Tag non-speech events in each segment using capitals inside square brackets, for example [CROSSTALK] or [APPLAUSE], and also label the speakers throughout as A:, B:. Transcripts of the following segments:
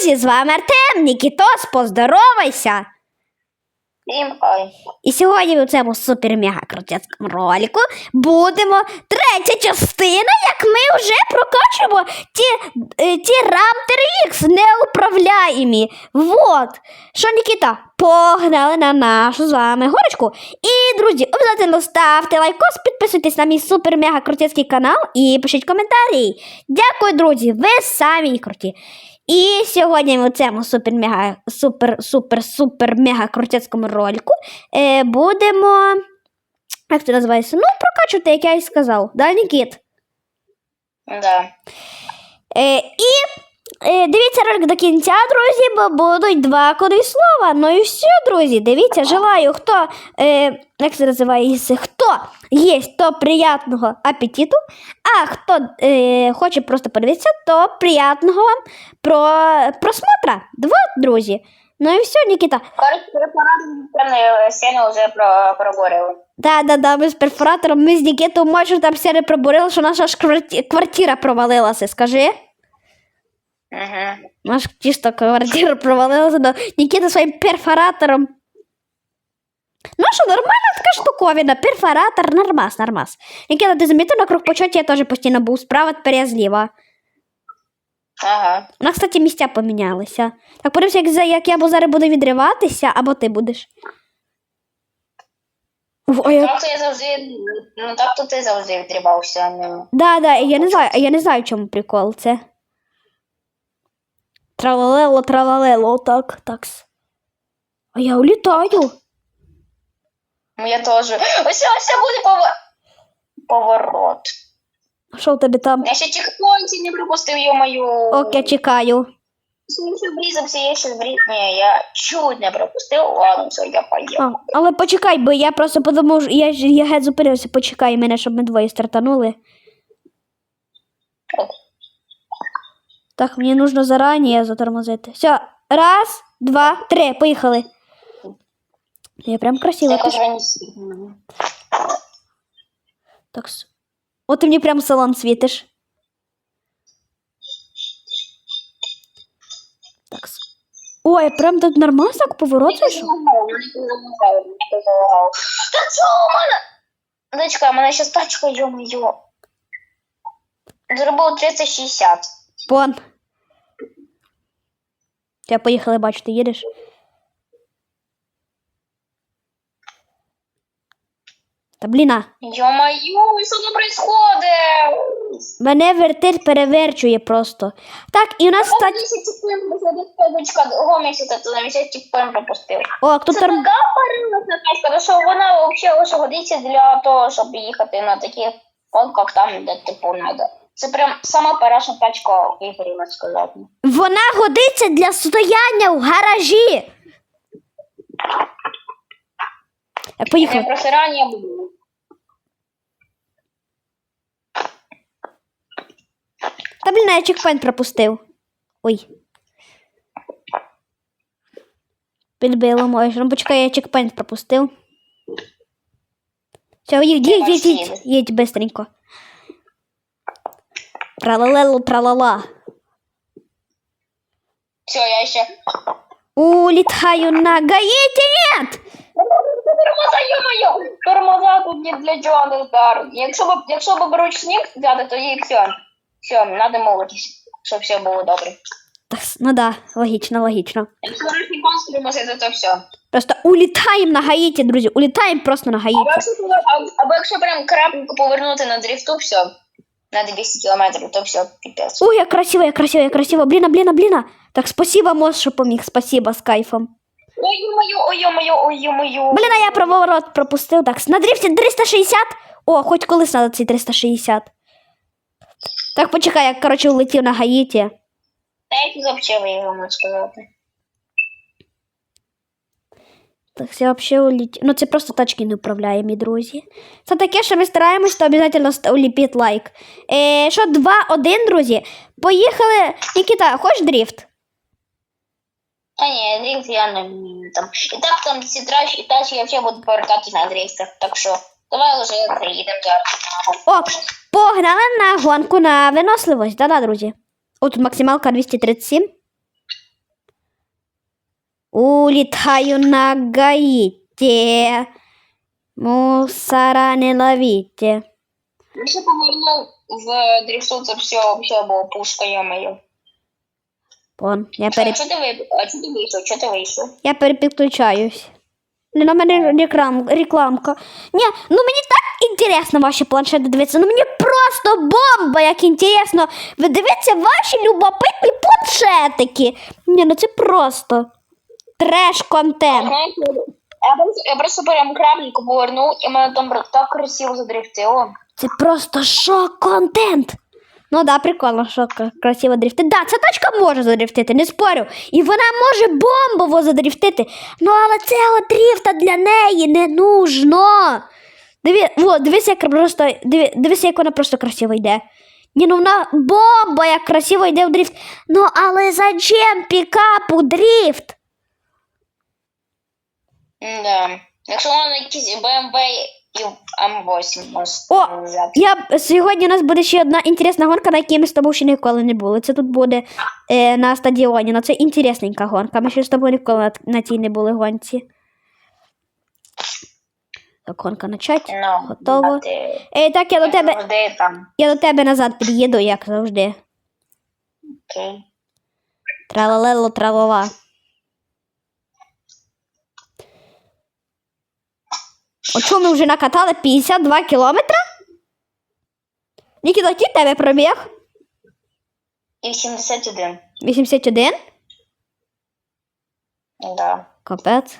A: друзі! З вами Артем Нікітос, поздоровайся!
B: Всім хай.
A: І сьогодні у цьому супер-мега крутецькому ролику будемо третя частина, як ми вже прокачуємо ті, е, ті Рамтери X неуправляємі. Вот. Що, Нікіта, погнали на нашу з вами горочку. І, друзі, обов'язково ставте лайкос, підписуйтесь на мій супер-мега крутецький канал і пишіть коментарі. Дякую, друзі, ви самі круті. І сьогодні в цьому супер-мега супер супер супер мега крутецькому ролику е, будемо. Як це називається? Ну, прокачувати, як я і сказав. Да, Нікіт?
B: Да.
A: Е, і е, дивіться ролик до кінця, друзі, бо будуть два кодові слова. Ну і все, друзі. Дивіться, желаю, хто, е, як це називається, хто є, то приятного апетиту, а хто е, хоче просто подивитися, то приятного вам про, просмотра. Два, друзі. Ну і все, Нікіта.
B: Коротше, перепарати сцену вже про, проговорили.
A: Да, да, да, ми з перфоратором, ми з Нікітою майже там все пробурили, що наша ж кварті- квартира провалилася, скажи.
B: Угу.
A: Наш чисто квартира провалилася, но Нікіта своїм перфоратором. Ну що, нормальна така штуковина, перфоратор, нормас, нормас. Нікіта, ти замітив на круг почоті, я теж постійно був справа, тепер я зліва.
B: Ага.
A: У нас, кстати, місця помінялися. Так, подивимося, як, за- як я бо зараз буду відриватися, або ти будеш. Уф, а я...
B: Так то я завжди, ну так то ти завжди відрібався. Ну.
A: Да, да, я не знаю, я не знаю, в чому прикол це. Тралалело, тралалело, так, такс. А я улітаю.
B: Ну, Я теж. Ось ось буде повор... поворот.
A: Що в тебе там?
B: Я ще чекпоінті не пропустив, йо-мою.
A: Ок, я чекаю.
B: Я ще врізався, я ще вріз... Ні, я чуть не пропустив. Ладно, все, я поїхав.
A: А, але почекай, бо я просто подумав, що я, ж- я геть зупинився, почекай мене, щоб ми двоє стартанули. Так, мені нужно зарані затормозити. Все, раз, два, три, поїхали. Я прям красиво.
B: Це якось
A: Так. с- От ти мені прям салон світиш. Так. Ой, прям тут нормально так поворот вийшов?
B: Та у мене? Дочка, у мене ще тачка, йо-моє. Зробив 360.
A: Пон. Я поїхали, бачу, ти їдеш. Та бліна,
B: Ё-моё, що тут происходит?
A: мене вертить переверчує просто. Так, і у нас
B: Та...
A: стать.
B: 10 секунд, дочка, гомісяця, то на 10 секунд пропустив.
A: О,
B: тачка, ну що вона взагалі ось годиться для того, щоб їхати на таких гонках там, де типу надо. Це прям сама перша тачка в ігрі, сказати.
A: Вона годиться для стояння в гаражі.
B: Я
A: поїхали.
B: просто раніше буду.
A: Та блін, я чекпоінт пропустив. Ой. Підбило моє. Ну почекай, я чекпоінт пропустив. Все, їдь, їдь, їдь, їдь, їдь быстренько. Тралалело, тралала.
B: Все, я ще
A: Улітаю на гаїті, нет! [LAUGHS]
B: Тормоза, ё-моё! Тормоза тут не для чого не вдарить. Якщо б, якщо б ручник взяти, то їй все. Все, надо молитись, щоб все було добре.
A: Так, ну да, логічно, логічно.
B: Якщо ручником стримати, то все.
A: Просто улітаємо на гаїті, друзі, улітаємо просто на
B: Або
A: гаїті.
B: якщо, повер- або- або якщо прям крапенько повернути на дрифту, все. На 200 кілометрів, то все, піпець.
A: Ой, як красиво, як красиво, як красиво. Бліна, бліна, бліна. Так, спасибо, Мос, що поміг, спасибо, з кайфом.
B: Ой, ё-моё, ой, ё-моё, ой, ё-моё.
A: Блін, а я проворот пропустив. Так, на дрифті 360. О, хоч колись надо цей 360. Так, почекай, я, коротше, улетів на Гаїті.
B: Та як взагалі виїхав, можна сказати.
A: Так, я взагалі улетів. Ну, це просто тачки не управляємі, друзі. Це таке, що ми стараємось, то обов'язково ст- уліпіть лайк. Е, що, 2-1, друзі. Поїхали. Нікіта, хочеш дрифт?
B: А ні, дрифт я не вмію там. І так там ці тачки, тачки я взагалі буду повертати на дрифтах, так що давай вже приїдемо зараз.
A: О, погнали на гонку на виносливість. Да-да, друзі. О, тут максималка 237. Улітаю на Гаїті. Мусора не ловіть.
B: Я ще повернув в дріфту, це все взагалі було пушка, я-моє.
A: Вон, я,
B: А
A: пере...
B: чого ти виб- а чого ти вийшов? Чого ти вийшов?
A: я перепідключаюсь. На мене реклам... рекламка. Ні, ну мені так інтересно ваші планшети дивитися. Ну мені просто бомба, як інтересно. Ви дивіться ваші любопитні планшетики. Ні, ну це просто треш-контент.
B: Я просто, я просто прям крабельку повернув, і мене там так красиво задрифтило.
A: Це просто шок-контент. Ну да, прикольно, що красиво дрифти. Да, ця тачка може задрифтити, не спорю. І вона може бомбово задрифтити. Ну, але цього дрифта для неї не нужно. Диві, о, дивись, як просто, диві, дивись, як вона просто красиво йде. Ні, ну вона бомба, як красиво йде в дрифт. Ну, але зачем пікапу дрифт?
B: Да. Якщо вона якісь BMW і М8 може
A: О,
B: взяти.
A: Я сьогодні у нас буде ще одна інтересна гонка, на якій ми з тобою ще ніколи не були. Це тут буде е, на стадіоні. Ну це інтересненька гонка. Ми ще з тобою ніколи на, на цій не були гонці. Так, гонка начать.
B: Ну,
A: Готово.
B: ти-
A: Е, так, я до тебе,
B: там.
A: я до тебе назад під'їду, як завжди.
B: Окей.
A: Тралалело, тралала. От що ми вже накатали 52 кілометри? Нікіта, який тебе пробіг?
B: І 71.
A: 81?
B: Да.
A: Капець.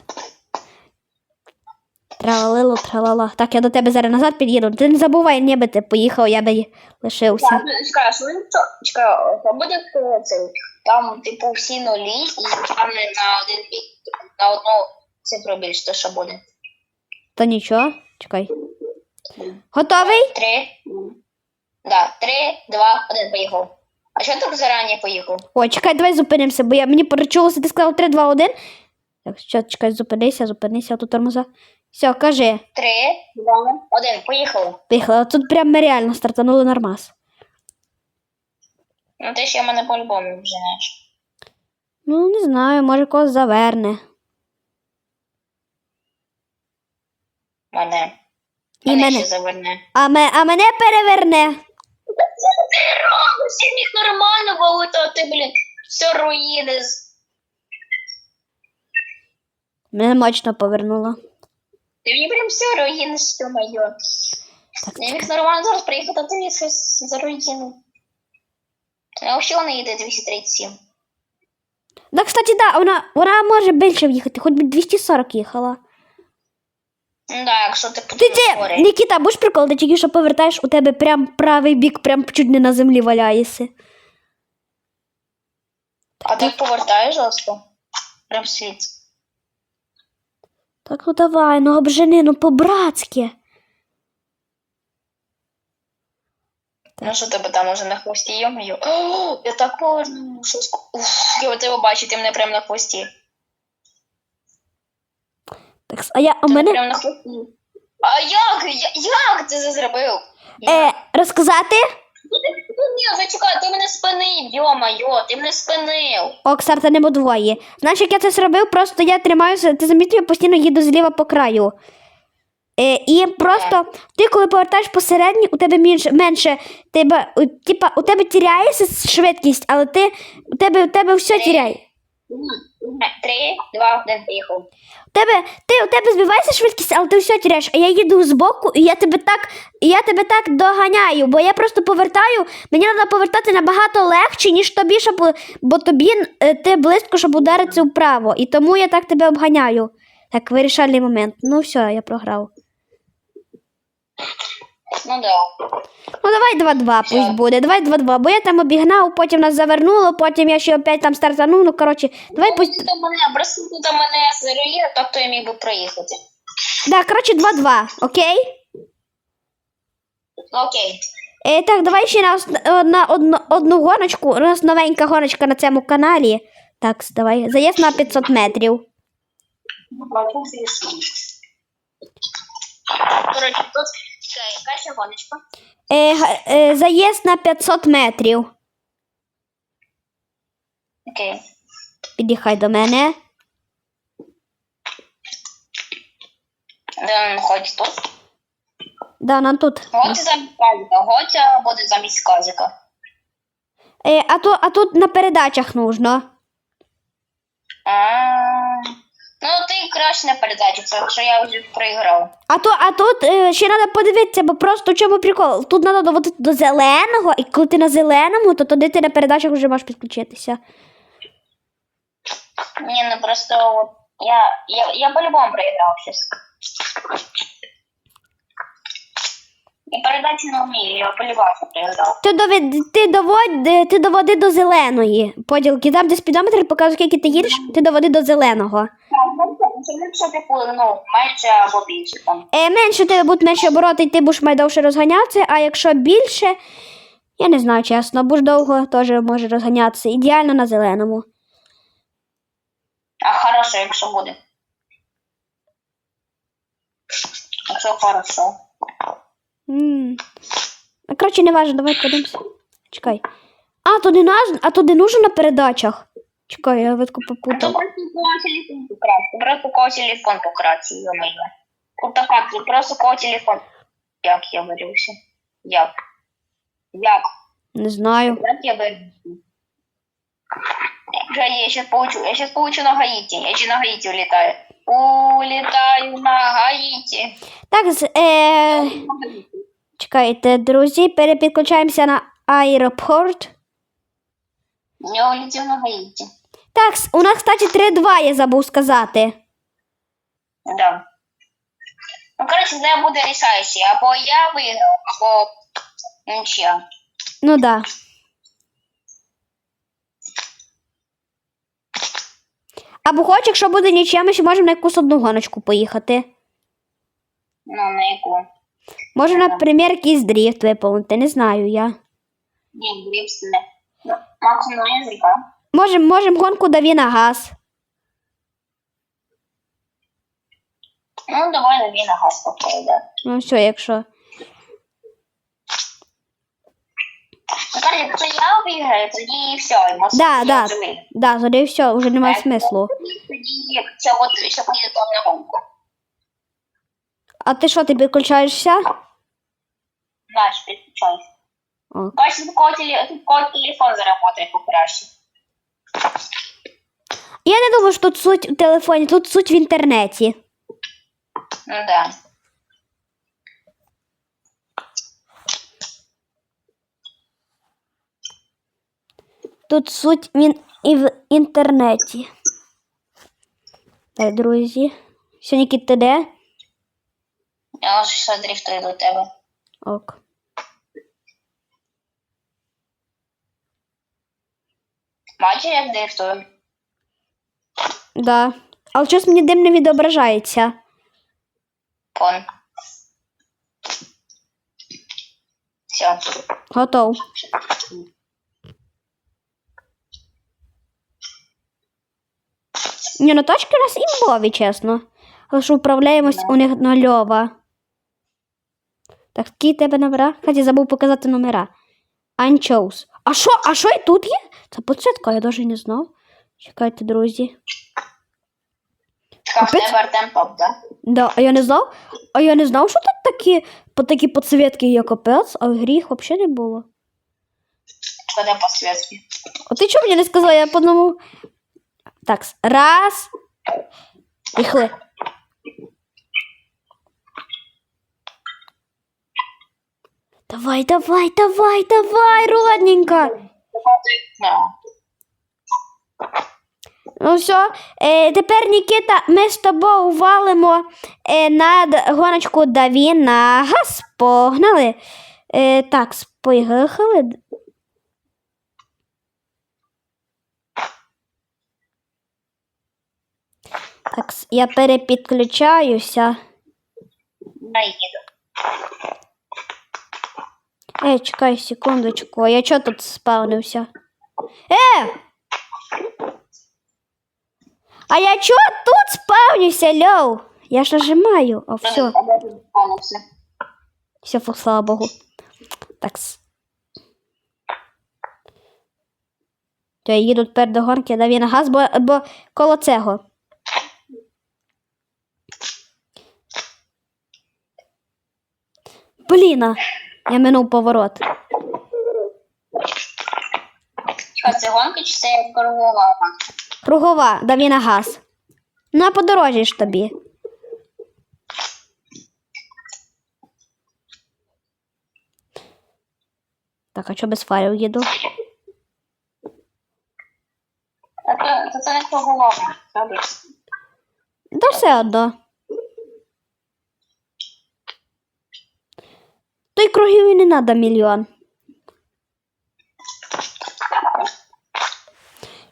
A: Тралалило, тралала. Так, я до тебе зараз назад під'їду. Ти не забувай, ніби ти поїхав, я би лишився.
B: Так, ну, Чекай, а що він? Чекай, а буде цей? Там, типу, всі нулі, і там на один на одну цифру більше, то що буде?
A: Та нічого, чекай. Готовий?
B: Три. Да, три, два, один, поїхав. А що так зарані поїхав?
A: Ой, чекай, давай зупинимося, бо я мені почулося, ти сказав 3, 2, 1. Так, що, чекай, зупинися, зупинися, тут тормоза. Все, кажи.
B: Три, два, один, поїхав.
A: Поїхали. Тут прям ми реально стартанули нормас.
B: Ну ти ще мене по-любому вженеш.
A: Ну, не знаю, може когось заверне.
B: Мене.
A: І
B: Мене
A: мене.
B: ще заверне.
A: А, ме, а мене переверне.
B: Всі міг нормально валити, а ти, блін, все руїни.
A: Мене мощно повернуло.
B: Ти мені прям все руїни, що моє.
A: Так,
B: Я міг нормально зараз приїхати, а ти мені щось заруїнив. А взагалі вона їде 237.
A: Да, кстати, да, вона, вона може більше в'їхати, хоч би 240 їхала.
B: Да, якщо ти
A: Ти, ти,
B: говориш.
A: Нікіта, будеш прикол, ти тільки що повертаєш, у тебе прям правий бік, прям чуть не на землі валяється.
B: А ти повертаєш жорстко? Прям світ.
A: Так, ну давай, ну обжени, ну по-братськи.
B: Ну що тебе там уже на хвості, йомаю? О, [GASPS] я так поверну, щось. Уф, я тебе бачу, ти мене прям на хвості.
A: Так, а я, у
B: Ти
A: мене,
B: прям на хвості. А як? Я- Як ти це зробив?
A: е, розказати?
B: Ти- ні, зачекай, ти мене спинив, йо-майо, ти мене спинив.
A: О, Ксарта не двоє. Знаєш, як я це зробив? Просто я тримаюся, ти замітив, я постійно їду зліва по краю. Е, і просто ти, коли повертаєш посередній, у тебе менше, менше тебе, у, типа, у тебе тіряється швидкість, але ти, у тебе, у тебе все тіряє.
B: Три, два, один, поїхав.
A: Тебе, ти, у тебе збивається швидкість, але ти все тіряєш. А я їду збоку, і я тебе так, я тебе так доганяю, бо я просто повертаю. Мені треба повертати набагато легше, ніж тобі, щоб, бо тобі е, ти близько, щоб ударитися вправо. І тому я так тебе обганяю. Так, вирішальний момент. Ну все, я програв.
B: Ну да.
A: Ну давай 2-2 пусть буде. Давай 2-2, бо я там обігнав, потім нас завернуло, потім я ще опять там стартанув. Ну коротше, давай пусть.
B: Ти до мене, просто до мене зарує, так то я міг би проїхати.
A: Да, коротше, 2-2, окей?
B: Окей.
A: Е, так, давай ще на, ос- на одну, одну гоночку. У нас новенька гоночка на цьому каналі. Так, давай. Заїзд на 500 метрів.
B: Коротше, тут це якась гоночка?
A: Е, е, заїзд на 500 метрів.
B: Окей.
A: Під'їхай до мене.
B: Е, Хоч тут.
A: Да, нам тут.
B: Гоця замість казика. Гоця буде замість казика.
A: Е, а, то, а тут на передачах нужно.
B: А. Ну, ти краще на передачі, це що я вже проіграв.
A: А, то, а тут е, ще треба подивитися, бо просто в чому прикол. Тут треба доводити до зеленого, і коли ти на зеленому, то тоді ти на передачах вже можеш підключитися.
B: Ні, ну просто от я, я, я по-любому проіграв щось. І передачі не вмію, я по-любому проіграв.
A: Ти, довед, ти, доводь, е, ти доводи до зеленої поділки. Там, де спідометр показує, скільки ти їдеш, ти доводи до зеленого.
B: Це ліпше, типу, ну, менше або більше там.
A: Е, менше тебе будуть менше обороти, ти будеш майдовше розганятися, а якщо більше, я не знаю, чесно, будеш довго теж може розганятися. Ідеально на зеленому.
B: А хорошо, якщо буде. Якщо хорошо.
A: М. А, Коротше, не важно, давай подивимося. Чекай. А, туди наж... а туди нужно на передачах. Чекай, я видку
B: То
A: попутав.
B: Кого телефон покрасти. Просто у кого телефон покрасти, йо-моє. От така, просто у кого телефон. Як я вирівся? Як? Як?
A: Не знаю.
B: Як я вирівся? Вже я сейчас получу, я сейчас получу на Гаїті. Я ще на Гаїті улітаю. Улітаю на Гаїті.
A: Так, з- е... чекайте, друзі, перепідключаємося на аеропорт.
B: Я улетів на Гаїті.
A: Так, у нас, кстати, 3-2, я забув сказати.
B: Да. Ну, коротше, це буде рішаючий. Або я виграв, або нічия.
A: Ну да. Або хоч, якщо буде нічим, ми ще можемо на якусь одну гоночку поїхати.
B: Ну, на яку?
A: Може, наприклад, якийсь дріфт виповнити, не знаю я.
B: Ні, гріпс не. Ну, максимум я зріка.
A: Можемо можем гонку даві на газ.
B: Ну, давай він на газ попробуй.
A: Ну, все, якщо.
B: Ну, якщо я виграю, тоді все, і
A: Да, да. Да, тоді все, вже немає смислу.
B: Тоді, якщо от, що поїде на гонку.
A: А ти що, ти підключаєшся?
B: Підключайся.
A: О.
B: Бачиш, тут кого телефон заработає покраще.
A: Я не думаю, що тут суть в телефоні, тут суть в інтернеті.
B: Ну, да.
A: Тут суть він і в інтернеті. Так, друзі. Сьогодні ти де?
B: Я вже все дріфтую до тебе.
A: Ок.
B: Бачиш, як дріфтую?
A: Да. Але щось мені дим не відображається.
B: Пон. Все.
A: Готов. Ні, ну тачки у нас імбові, чесно. Але що управляємось у них нульова. Так, які тебе номера? Кстати, забув показати номера. Анчоус. А що, а що і тут є? Це подсвітка, я навіть не знав. Чекайте, друзі.
B: В
A: Капець.
B: тебе Артем топ, да?
A: Да, а я не знав. А я не знав, що тут такі, по такі подсвітки є капець, а в грі їх взагалі не було.
B: Шкода по связке.
A: А ти чого мені не сказала? Я по одному. Так, раз. Піхли. Давай, давай, давай, давай, родненько.
B: Ну.
A: Все, е, тепер, Нікіта, ми з тобою валимо е, над гоночку Даві на газ. Погнали. Е, так, поїхали. Так, я перепідключаюся.
B: Да, їду.
A: Е, чекай секундочку, а я чого тут спавнився? Е! А я чого тут спавнюся, льоу? Я ж нажимаю. О, все, все, фу, слава Богу. Так. То я їду тепер до гонки, даві на газ, бо, бо коло цього. Бліна. Я минув поворот.
B: Що це гонка чи це кругова?
A: Кругова, даві на газ. Ну, а подорожі ж тобі. Так, а що без фарів їду?
B: Та це- Та це не кругова. Добре.
A: Та все одно. То й кругів і не треба мільйон.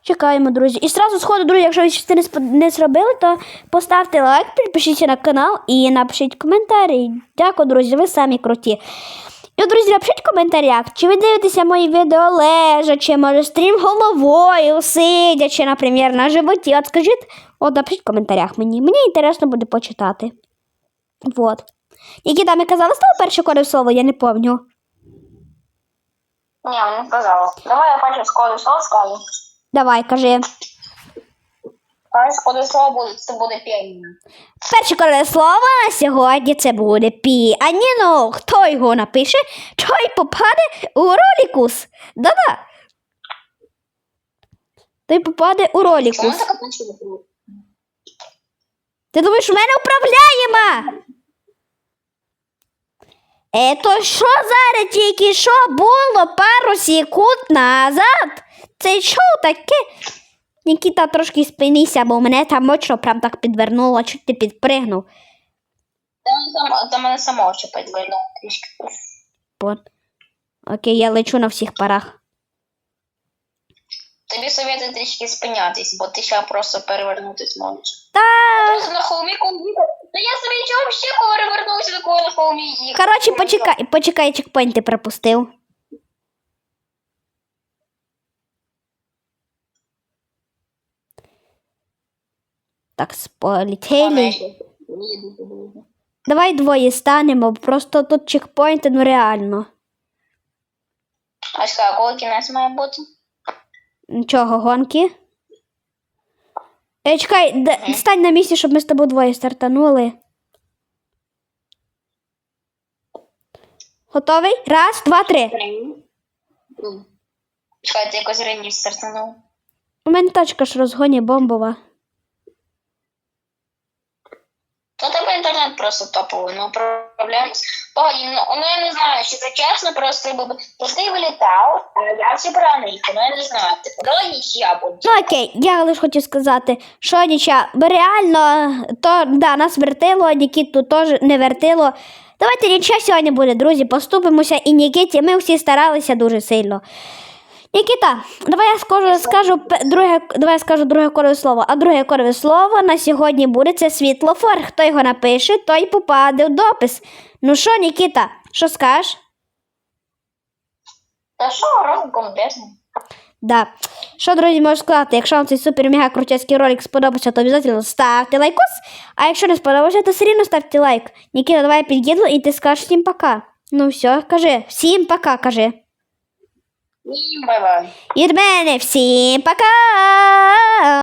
A: Чекаємо, друзі. І сразу сходу, друзі, якщо ви ще не, не зробили, то поставте лайк, підпишіться на канал і напишіть коментарі. Дякую, друзі, ви самі круті. І, друзі, напишіть в коментарях, чи ви дивитеся мої відео лежачи, може стрім головою, сидячи, наприклад, на животі. От скажіть, от напишіть в коментарях мені. Мені інтересно буде почитати. Вот. Які там я казала з того перше коди слово, я не пам'ятаю.
B: Ні, не сказала. Давай я перше скоро слово скажу.
A: Давай, кажи.
B: Перше коли слово буде, це буде піаніно.
A: Перше коли слово на сьогодні це буде пі. А ні, ну, хто його напише, той попаде у ролікус. Да-да. Той попаде у
B: Чому
A: ролікус.
B: така?
A: Ти думаєш, у мене управляємо? Е, то що зараз тільки що було пару секунд назад? Це що таке? Нікіта трошки спинися, бо мене там мочно прям так підвернуло, чуть ти підпригнув.
B: Та там, там мене самого очі підвернуло трішки.
A: Окей, я лечу на всіх парах.
B: Тобі совєти трішки спинятись, бо ти ще просто перевернутись можеш.
A: Та.
B: Просто на холмі. Та я собі чого ще перевернувся такого на холмі їхав.
A: Коротше, почекай, почекай, чекпоінт ти пропустив. Так, полетіли. Давай двоє станемо, просто тут чекпоінти, ну реально.
B: А що, коли кінець має бути?
A: Чого, гонки? Е, чекай, д- стань на місці, щоб ми з тобою двоє стартанули. Готовий? Раз, два, три.
B: Чекай, ти якось раніше стартанув.
A: У мене тачка ж розгоні бомбова.
B: Ну, тебе інтернет просто топовий, ну проблем. О, ну, ну, я не знаю, чи це чесно, просто бо ти вилітав, а я зібрав нічку, ну я не знаю, типу, давай нічия буде.
A: Ну окей, я лише хочу сказати, що ніча, бо реально, то да, нас вертило, Нікіту теж не вертило. Давайте нічого сьогодні буде, друзі, поступимося і Нікіті, ми всі старалися дуже сильно. Нікіта, давай я скажу, скажу друге, давай я скажу друге корове слово. А друге корове слово на сьогодні буде це світлофор. Хто його напише, той попаде в допис. Ну що, Нікіта, що скажеш?
B: Та що, робимо компетно?
A: Да. Що, друзі, можу сказати, якщо вам цей супер мега крутецький ролик сподобався, то обов'язково ставте лайкос. А якщо не сподобався, то все рівно ставте лайк. Нікіта, давай я під'їду і ти скажеш всім пока. Ну все, кажи, всім пока, кажи.
B: І бай-бай.
A: Від мене всім пока!